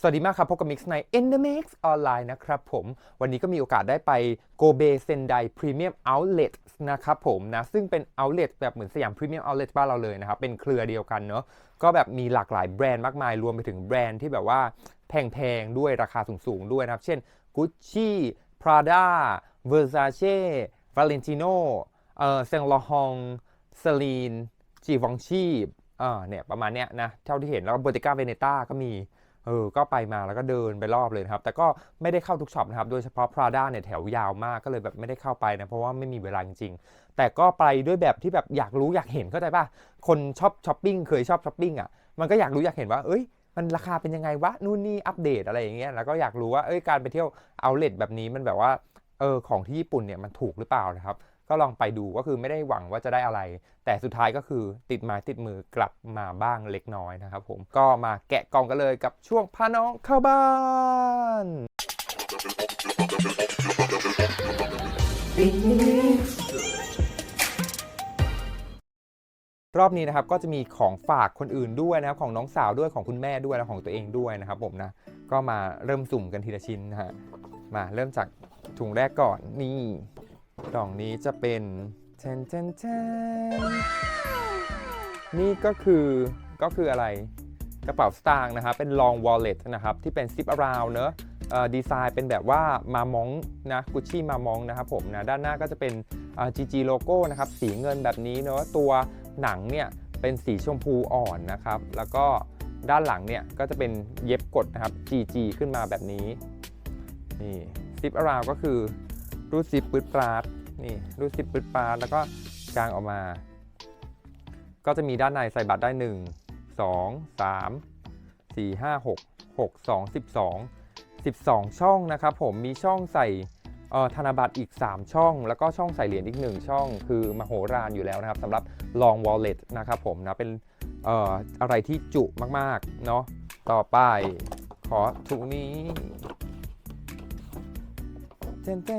สวัสดีมากครับพบกับมิกซ์ใน e n d e m i x ออนไลน์นะครับผม วันนี้ก็มีโอกาสได้ไปโกเบเซนไดพรีเมียมเอาท์เลทนะครับผมนะ ซึ่งเป็นเอาท์เลทแบบเหมือนสยามพรีเมียมเอาท์เลทบ้านเราเลยนะครับ เป็นเครือเดียวกันเนาะก็แบบมีหลากหลายแบรนด์มากมาย รวมไปถึงแบรนด์ที่แบบว่าแพงๆ ด้วยราคาสูงๆ ด้วยนะครับ เช่น Gucci Prada Versace Valentino เอ่อเซงลอฮองเซลีนจีวองชีอ่าเนี่ยประมาณเนี้ยนะเท่าที่เห็นแล้วก็บอติก้าเวเนต้าก็มี เออ ก็ไปมาแล้วก็เดินไปรอบเลยนะครับ แต่ก็ไม่ได้เข้าทุกช็อปนะครับ โดยเฉพาะ Prada เนี่ยแถวยาวมากก็เลยแบบไม่ได้เข้าไปนะ เพราะว่าไม่มีเวลาจริงๆ แต่ก็ไปด้วยแบบที่แบบอยากรู้อยากเห็นเข้าใจป่ะ คนชอบช้อปปิ้งเคยชอบช้อปปิ้งอะ มันก็อยากรู้อยากเห็นว่า เอ้ย มันราคาเป็นยังไงวะ นู่นนี่อัปเดตอะไรอย่างเงี้ย แล้วก็อยากรู้ว่า เอ้ย การไปเที่ยวเอาเลทแบบนี้มันแบบว่า เออ ของที่ญี่ปุ่นเนี่ยมันถูกหรือเปล่านะครับ ก็ลองไปดูก็คือไม่ได้หวังว่าจะได้อะไร แต่สุดท้ายก็คือติดไม้ติดมือกลับมาบ้างเล็กน้อยนะครับผมก็มาแกะกล่องกันเลยกับช่วงพาน้องเข้าบ้านรอบนี้นะครับก็จะมีของฝากคนอื่นด้วยนะครับของน้องสาวด้วยของคุณแม่ด้วยและของตัวเองด้วยนะครับผมนะก็มาเริ่มสุ่มกันทีละชิ้นนะฮะมาเริ่มจากถุงแรกก่อนนี่ กล่องนี้จะเป็นเทนเทนเทนนี่ก็คือก็คืออะไรกระเป๋าสตางค์นะครับ เป็น long wallet นะครับ ที่เป็น zip around เนอะเอ่อดีไซน์เป็นแบบว่ามามองนะกุชชี่มามองนะครับผมนะด้านหน้าก็จะเป็น GG โลโก้นะครับ สีเงินแบบนี้เนอะตัวหนังเนี่ยเป็นสีชมพูอ่อนนะครับ แล้วก็ด้านหลังเนี่ยก็จะเป็นเย็บกดนะครับ GG ขึ้นมาแบบนี้ นี่ซิปอาราวก็คือ รูดซิปปืดปราดนี่รูดซิปปืดปราดแล้วก็กางออกมา ก็จะมีด้านในใส่บัตรได้ 1 2 3 4 5 6 6 2 12 12 ช่องนะครับผมมีช่องใส่ธนบัตรอีก 3 ช่อง แล้วก็ช่องใส่เหรียญอีก 1 ช่อง คือมโหฬารอยู่แล้วนะครับสำหรับ long wallet นะครับผมนะเป็นอออะไรที่จุมากๆเนาะต่อไปขอถุงนี้ จนเจ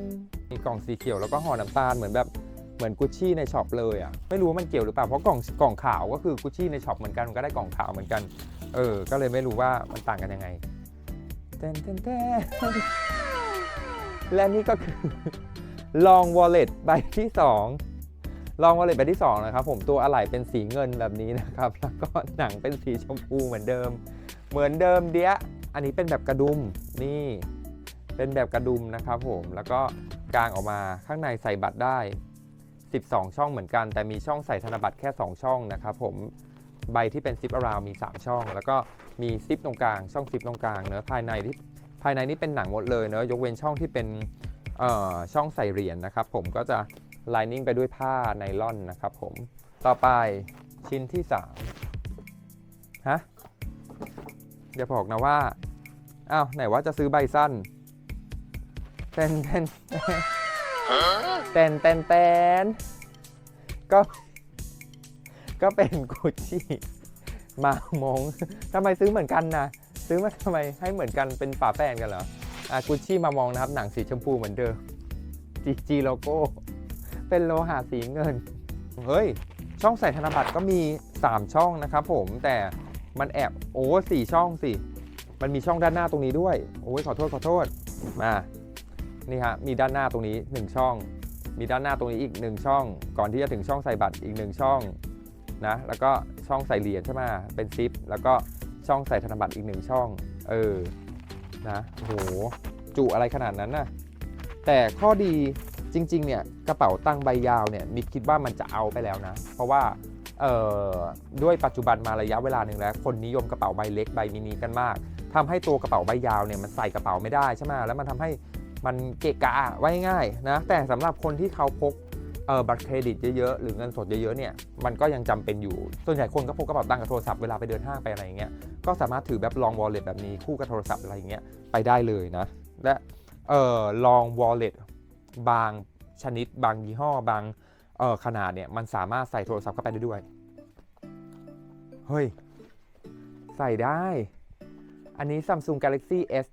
นมีกล่องสีเขียวแล้วก็ห่อน้ำตาลเหมือนแบบเหมือนกุชชี่ในช็อปเลยอะ่ะไม่รู้ว่ามันเกี่ยวหรือเปล่าเพราะกล่องกล่องขาวก็คือกุชชี่ในช็อปเหมือนกันมันก็ได้กล่องขาวเหมือนกัน เออ ก็เลยไม่รู้ว่ามันต่างกันยังไงเจนเจนเจนและนี่ก็คือ Long Wallet ใบที่2 Long Wallet ใบที่2นะครับผมตัวอะไหล่เป็นสีเงินแบบนี้นะครับ แล้วก็หนังเป็นสีชมพูเหมือนเดิม เหมือนเดิมเดียอันนี้เป็นแบบกระดุมนี่ เป็นแบบกระดุมนะครับผมแล้วก็กางออกมาข้างในใส่บัตรได้ 12 ช่องเหมือนกัน แต่มีช่องใส่ธนบัตรแค่ 2 ช่องนะครับผมใบที่เป็นซิปอาราวมี 3 ช่อง แล้วก็มีซิปตรงกลาง ช่องซิปตรงกลางเนื้อภายในที่ภายในนี่เป็นหนังหมดเลยเนื้อยกเว้นช่องที่เป็นช่องใส่เหรียญนะครับผมก็จะไลนิ่งไปด้วยผ้าไนล่อนนะครับผมต่อไปชิ้นที่3ฮะอย่าบอกนะว่าอ้าวไหนว่าจะซื้อใบสั้น เต้นเต้นเต้นเต้นเต้นก็ ก็เป็นกุชชี่มามงทำไมซื้อเหมือนกันนะซื้อมาทำไมให้เหมือนกันเป็นฝาแฝดกันเหรออะกุชชี่มามองนะครับ หนังสีชมพูเหมือนเดิมจีจีโลโก้ เป็นโลหะสีเงิน เฮ้ย ช่องใส่ธนบัตรก็มี 3 ช่องนะครับผมแต่มันแอบ โอ้สี่ช่องสิ มันมีช่องด้านหน้าตรงนี้ด้วย โอ้ยขอโทษขอโทษ มา นี่ฮะมีด้านหน้าตรงนี้ 1 ช่อง มีด้านหน้าตรงนี้อีก 1 ช่อง ก่อนที่จะถึงช่องใส่บัตรอีก 1 ช่องนะแล้วก็ช่องใส่เหรียญใช่ไหมเป็นซิป แล้วก็ช่องใส่ธนบัตรอีกหนึ่งช่อง เออนะโหจุอะไรขนาดนั้นน่ะแต่ข้อดีจริง ๆ เนี่ยกระเป๋าตั้งใบยาวเนี่ยมิดคิดว่ามันจะเอาไปแล้วนะ เพราะว่าเอ่อด้วยปัจจุบันมาระยะเวลาหนึ่งแล้ว คนนิยมกระเป๋าใบเล็กใบมินิกันมากทำให้ตัวกระเป๋าใบยาวเนี่ยมันใส่กระเป๋าไม่ได้ใช่ไหมแล้วมันทำให้ มันเกะกะไว้ง่ายนะแต่สำหรับคนที่เขาพกเออบัตรเครดิตเยอะๆ หรือเงินสดเยอะๆ เนี่ย มันก็ยังจำเป็นอยู่ ส่วนใหญ่คนก็พกกระเป๋าตังค์กับโทรศัพท์เวลาไปเดินห้างไปอะไรอย่างเงี้ย ก็สามารถถือแบบ long wallet แบบนี้คู่กับโทรศัพท์อะไรอย่างเงี้ยไปได้เลยนะ และเออ long wallet บางชนิด บางยี่ห้อ บางเออขนาดเนี่ย มันสามารถใส่โทรศัพท์เข้าไปได้ด้วย เฮ้ย ใส่ได้ อันนี้ Samsung Galaxy S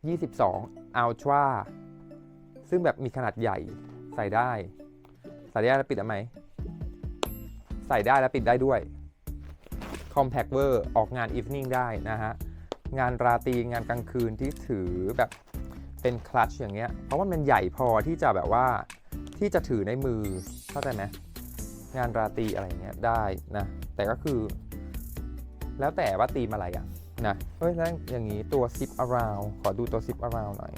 22 Ultra ซึ่งแบบมีขนาดใหญ่ใส่ได้ ใส่ได้แล้วปิดได้ไหม ใส่ได้แล้วปิดได้ด้วย Compact เวอร์ออกงาน Evening ได้นะฮะ งานราตรีงานกลางคืนที่ถือแบบเป็นคลัตชอย่างเงี้ย เพราะว่ามันใหญ่พอที่จะแบบว่าที่จะถือในมือเข้าใจไหมงานราตรีอะไรเงี้ยได้นะ แต่ก็คือ แล้วแต่ว่าตีมอะไรอะนะเฮ้ยแล้วอย่างนี้ตัว zip around ขอดูตัว zip around หน่อย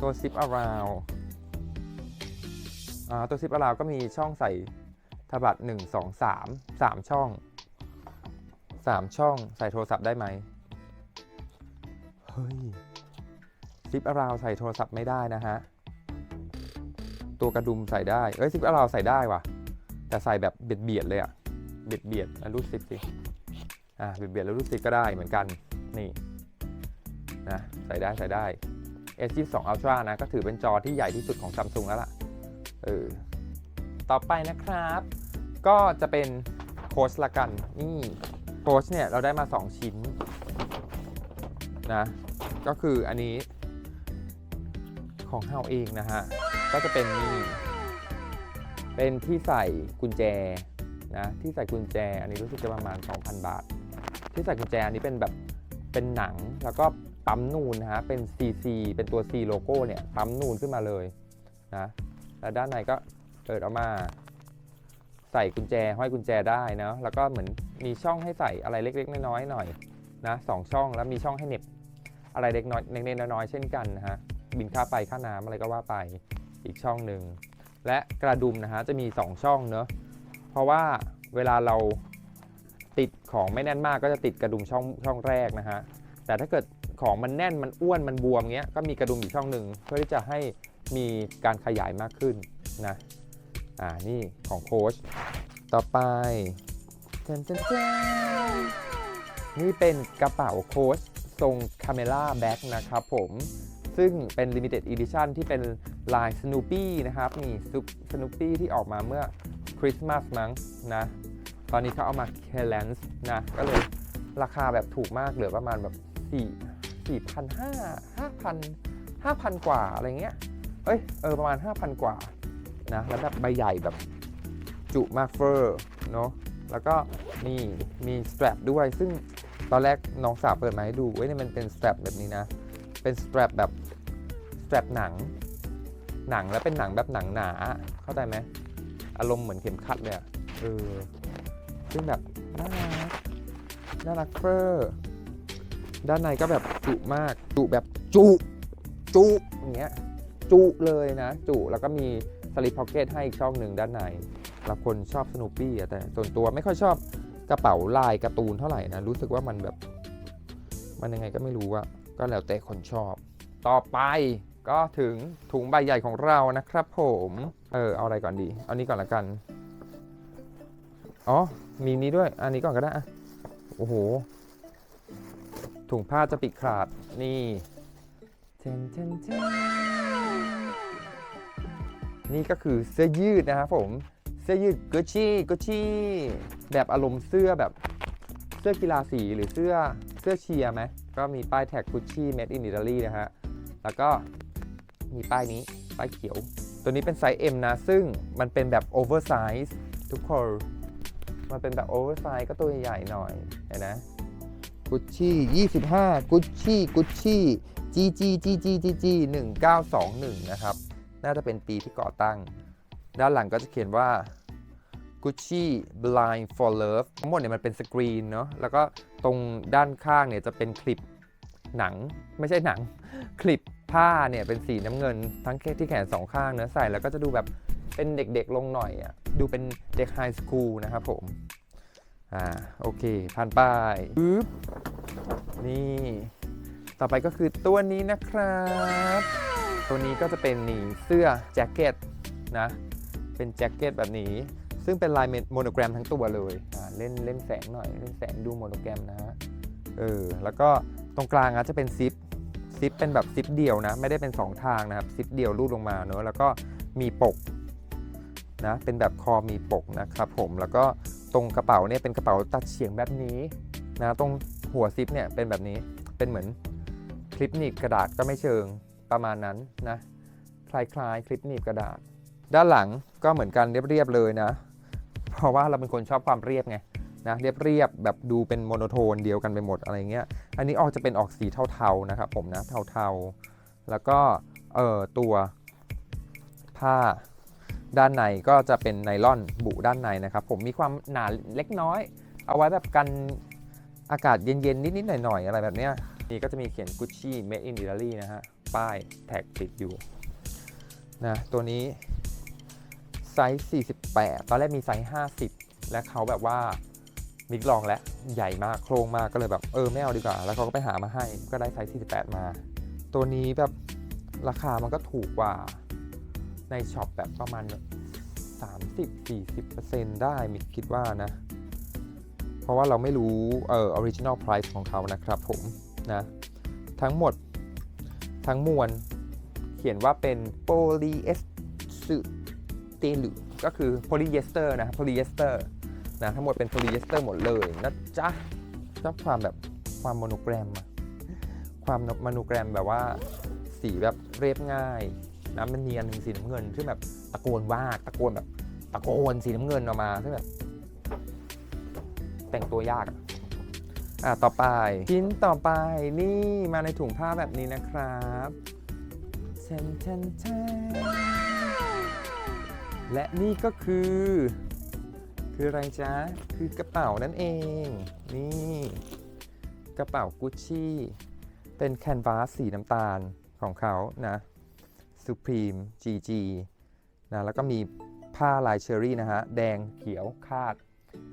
ตัว zip around ตัว zip around ก็มีช่องใส่ธบัตร1 2 3 3 ช่อง 3 ช่องใส่โทรศัพท์ได้ไหมเฮ้ย zip around ใส่โทรศัพท์ไม่ได้นะฮะ ตัวกระดุมใส่ได้ เอ้ย zip around ใส่ได้ว่ะ แต่ใส่แบบเบียดๆเลยอะเบียดเบียดๆอะรูดซิปสิ อ่าเบียดเบียดแล้วรูดซิปก็ได้เหมือนกัน นี่ นะ ใส่ได้ใส่ได้ S22 Ultra นะ ก็ถือเป็นจอที่ใหญ่ที่สุดของ Samsung แล้วล่ะ เออ ต่อไปนะครับ ก็จะเป็นโค้ชละกัน นี่โค้ชเนี่ย เราได้มา 2 ชิ้น นะ ก็คืออันนี้ของเฮาเองนะฮะ ก็จะเป็นนี่ เป็นที่ใส่กุญแจนะ ที่ใส่กุญแจ อันนี้รู้สึกจะประมาณ 2,000 บาท ที่ใส่กุญแจอันนี้เป็นแบบ เป็นหนัง แล้วก็ ปั๊มนูนนะฮะเป็น CC เป็นตัว C โลโก้เนี่ยปั๊มนูนขึ้นมาเลยนะแล้วด้านในก็เปิดออกมา ใส่กุญแจห้อยกุญแจได้นะแล้วก็เหมือนมีช่องให้ใส่อะไรเล็ก ๆ น้อยๆหน่อยนะสองช่องแล้วมีช่องให้เน็บอะไรเล็กน้อยเล็กๆน้อยเช่นกันนะฮะบินค่าไฟค่าน้ำอะไรก็ว่าไปอีกช่องหนึ่งและกระดุมนะฮะจะมี 2 ช่องเนอะเพราะว่าเวลาเราติดของไม่แน่นมากก็จะติดกระดุมช่องช่องแรกนะฮะแต่ถ้าเกิด ของมันแน่นมันอ้วนมันบวมเงี้ยก็มีกระดุมอีกช่องหนึ่งเพื่อที่จะให้มีการขยายมากขึ้นนะอ่านี่ของโค้ชต่อไปเจนเจนเจนนี่เป็นกระเป๋าโค้ชทรงคาเมล่าแบ็กนะครับผมซึ่งเป็น Limited Edition ที่เป็นลาย Snoopy นะครับนี่ Snoopy ที่ออกมาเมื่อคริสต์มาสมั้งนะ ตอนนี้เขาเอามา c a l a n c e นะ ก็เลยราคาแบบถูกมากเหลือประมาณแบบ4 4,500 5,000 5,000กว่าอะไรเงี้ยเอ้ยเออประมาณ 5,000 กว่านะแล้วแบบใบใหญ่แบบจุมากเฟอร์เนาะแล้วก็นี่มีสแตรปด้วยซึ่งตอนแรกน้องสาวเปิดมาให้ดูเว้ยนี่มันเป็นสแตรปแบบนี้นะ เป็นสแตรปแบบสแตรปหนัง หนังแล้วเป็นหนังแบบหนังหนา เข้าใจไหมอารมณ์เหมือนเข็มขัดเลยอะเออซึ่งแบบน่ารักน่ารักเฟอร์ ด้านในก็แบบจุมาก จุแบบจุจุอย่างเงี้ยจุเลยนะ จุแล้วก็มีสลิปพ็อกเก็ตให้อีกช่องหนึ่งด้านในเราคนชอบสนุปปี้แต่ส่วนตัวไม่ค่อยชอบกระเป๋าลายการ์ตูนเท่าไหร่นะ รู้สึกว่ามันแบบ มันยังไงก็ไม่รู้อะก็แล้วแต่คนชอบ ต่อไปก็ถึงถุงใบใหญ่ของเรานะครับผม เออ เอาอะไรก่อนดี เอานี้ก่อนละกัน อ๋อ มีนี้ด้วย อันนี้ก่อนก็ได้ โอ้โห ถุงผ้าจะปิดขาดนี่เทนเทนเทนนี่ก็คือเสื้อยืดนะครับผมเสื้อยืดกุชชี่กุชชี่แบบอารมณ์เสื้อแบบเสื้อกีฬาสีหรือเสื้อเสื้อเชียร์ไหมก็มีป้ายแท็กกุชชี่ made in Italy นะฮะแล้วก็มีป้ายนี้ป้ายเขียว ตัวนี้เป็นไซส์ M นะ ซึ่งมันเป็นแบบโอเวอร์ไซส์ทุกคน มันเป็นแบบโอเวอร์ไซส์ก็ตัวใหญ่หน่อยเห็นนะ กุชชี่25 กุชชี่กุชชี่ GG GG GG 1921 นะครับ น่าจะเป็นปีที่ก่อตั้ง ด้านหลังก็จะเขียนว่า Gucci Blind for Love ทั้งหมดเนี่ยมันเป็นสกรีนเนาะแล้วก็ตรงด้านข้างเนี่ยจะเป็นคลิปหนังไม่ใช่หนัง คลิปผ้าเนี่ยเป็นสีน้ำเงิน ทั้งที่แขนสองข้างเนื้อใส่แล้วก็จะดูแบบเป็นเด็กๆลงหน่อยอะดูเป็นเด็กไฮสคูลนะครับผม อ่าโอเคผ่านไปปึ๊บนี่ต่อไปก็คือตัวนี้นะครับ ตัวนี้ก็จะเป็นหนีเสื้อแจ็คเก็ตนะเป็นแจ็คเก็ตแบบนี้ ซึ่งเป็นลายโมโนแกรมทั้งตัวเลยอ่าเล่นเล่นแสงหน่อยเล่นแสงดูโมโนแกรมนะฮะเออแล้วก็ตรงกลางอะจะเป็นซิปซิปเป็นแบบซิปเดียวนะ ไม่ได้เป็น 2 ทางนะครับซิปเดียวรูดลงมาเนอะแล้วก็มีปกนะเป็นแบบคอมีปกนะครับผมแล้วก็ ตรงกระเป๋าเนี่ยเป็นกระเป๋าตัดเฉียงแบบนี้นะตรงหัวซิปเนี่ยเป็นแบบนี้เป็นเหมือนคลิปหนีบกระดาษก็ไม่เชิงประมาณนั้นนะคล้ายๆคลิปหนีบกระดาษ ด้านหลังก็เหมือนกันเรียบๆเลยนะ เพราะว่าเราเป็นคนชอบความเรียบไงนะเรียบๆแบบดูเป็นโมโนโทนเดียวกันไปหมดอะไรเงี้ยอันนี้ออกจะเป็นออกสีเทาๆนะครับผมนะเทาๆ แล้วก็เอ่อตัวผ้า ด้านในก็จะเป็นไนล่อนบุด้านในนะครับ ผมมีความหนาเล็กน้อย เอาไว้แบบกันอากาศเย็นๆ นิดๆ หน่อยๆ อะไรแบบเนี้ยนี่ก็จะมีเขียน Gucci Made in Italy นะฮะ ป้ายแท็กติดอยู่นะตัวนี้ไซส์ 48 ตอนแรกมีไซส์ 50 และเขาแบบว่ามิกลองแล้วใหญ่มากโครงมากก็เลยแบบเออไม่เอาดีกว่า แล้วเขาก็ไปหามาให้ก็ได้ไซส์ 48 มา ตัวนี้แบบราคามันก็ถูกกว่า ในช็อปแบบประมาณ 30-40%ได้มิคิดว่านะ เพราะว่าเราไม่รู้เอ่อ original price ของเขานะครับผมนะ ทั้งหมดทั้งมวลเขียนว่าเป็น polyester เตลูก็คือ polyester นะ polyester นะทั้งหมดเป็น polyester หมดเลยนะจ๊ะชอบความแบบความโมโนแกรมอะความโมโนแกรมแบบว่าสีแบบเรียบง่าย นะมันมีอันหนึงสีน้ำเงินที่แบบตะโกนว่าตะโกนแบบ ตะโกนสีน้ำเงินออกมาที่แบบ แต่งตัวยากอะอะต่อไปชิ้นต่อไปนี่มาในถุงผ้าแบบนี้นะครับเชนเชนเชนและนี่ก็คือ คืออะไรจ๊ะ คือกระเป๋านั่นเอง นี่ กระเป๋ากุชชี่ เป็นแคนวาสสีน้ำตาลของเขานะ Supreme GG นะแล้วก็มีผ้าลายเชอรี่นะฮะ แดงเขียวคาด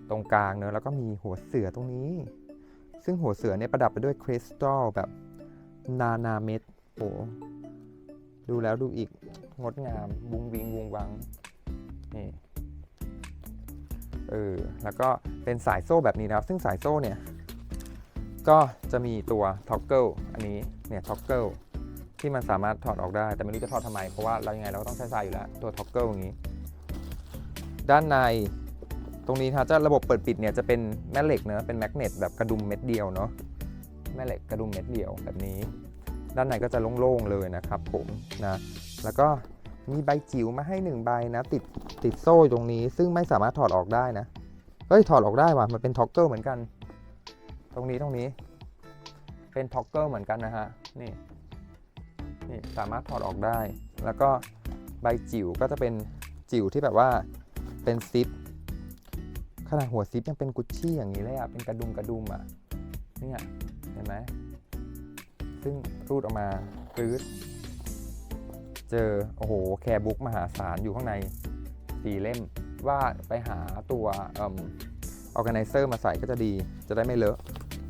ตรงกลางเนอะแล้วก็มีหัวเสือตรงนี้ ซึ่งหัวเสือเนี่ยประดับไปด้วยคริสตัลแบบนานาเม็ดโอ้ดูแล้วดูอีกงดงามบุงวิงวุงวังนี่เออแล้วก็เป็นสายโซ่แบบนี้นะครับ ซึ่งสายโซ่เนี่ย ก็จะมีตัวท็อกเกิลอันนี้เนี่ยท็อกเกิล ที่มันสามารถถอดออกได้ แต่ไม่รู้จะถอดทำไม เพราะว่าเรายังไงเราก็ต้องใช้สายอยู่แล้ว ตัวท็อกเกิลอย่างนี้ ด้านในตรงนี้ถ้าจะระบบเปิดปิดเนี่ยจะเป็นแม่เหล็กเนอะเป็นแมกเนตแบบกระดุมเม็ดเดียวเนาะแม่เหล็กกระดุมเม็ดเดียวแบบนี้ ด้านในก็จะโล่งๆเลยนะครับผมนะแล้วก็มีใบจิ๋วมาให้หนึ่งใบนะติดติดโซ่ตรงนี้ ซึ่งไม่สามารถถอดออกได้นะเฮ้ยถอดออกได้ว่ะมันเป็นท็อกเกอร์เหมือนกัน ตรงนี้ตรงนี้ เป็นท็อกเกอร์เหมือนกันนะฮะนี่ นี่สามารถถอดออกได้ แล้วก็ใบจิ๋วก็จะเป็นจิ๋วที่แบบว่าเป็นซิปขนาดหัวซิปยังเป็นกุชชี่อย่างนี้เลยอะเป็นกระดุมกระดุมอะเนี่ยเห็นไหมซึ่งรูดออกมาปื๊ดเจอโอ้โหแคร์บุ๊กมหาศาลอยู่ข้างในสี่เล่มว่าไปหาตัวเอ่อออแกไนเซอร์มาใส่ก็จะดี จะได้ไม่เลอะ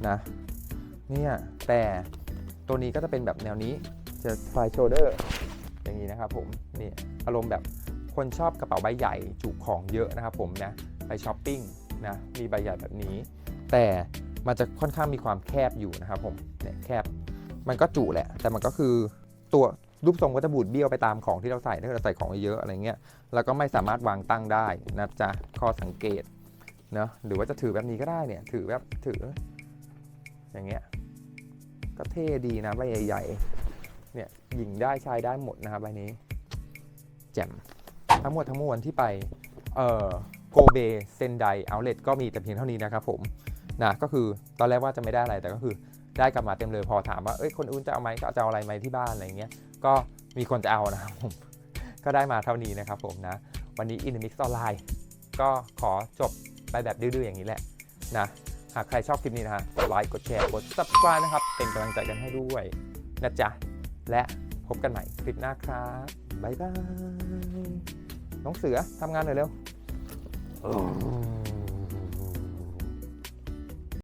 นะเนี่ยแต่ตัวนี้ก็จะเป็นแบบแนวนี้ จะไฟโชเดอร์อย่างนี้นะครับผมนี่อารมณ์แบบคนชอบกระเป๋าใบใหญ่จุของเยอะนะครับผมนะไปช้อปปิ้งนะมีใบใหญ่แบบนี้ แต่มันจะค่อนข้างมีความแคบอยู่นะครับผมเนี่ยแคบมันก็จุแหละ แต่มันก็คือตัวรูปทรงก็จะบูดเบี้ยวไปตามของที่เราใส่ถ้าเราใส่ของเยอะอะไรเงี้ยแล้วก็ไม่สามารถวางตั้งได้นะจ๊ะข้อสังเกตเนะหรือว่าจะถือแบบนี้ก็ได้เนี่ยถือแบบถือ อย่างเงี้ยก็เท่ดีนะใบใหญ่ๆ เนี่ยหญิงได้ชายได้หมดนะครับใบนี้ แจ่มทั้งหมดทั้งมวลที่ไปเอ่อโกเบเซนไดเอาเล t ก็มีแต่เพียงเท่านี้นะครับผมนะก็คือตอนแรกว่าจะไม่ได้อะไรแต่ก็คือได้กลับมาเต็มเลยพอถามว่าเอ้ยคนอื่นจะเอาไหมก็จะเอาอะไรไหมที่บ้านอะไรเงี้ยก็มีคนจะเอานะครับผมก็ได้มาเท่านี้นะครับผมนะ วันนี้ In the Mix ออนไลน์ก็ขอจบไปแบบดื้อๆอย่างนี้แหละนะหากใครชอบคลิปนี้นะฮะกดไลค์กดแชร์กด subscribe นะครับ เป็นกำลังใจกันให้ด้วยนะจ๊ะ และพบกันใหม่คลิปหน้าครับบ๊ายบาย น้องเสือทำงานหน่อยเร็ว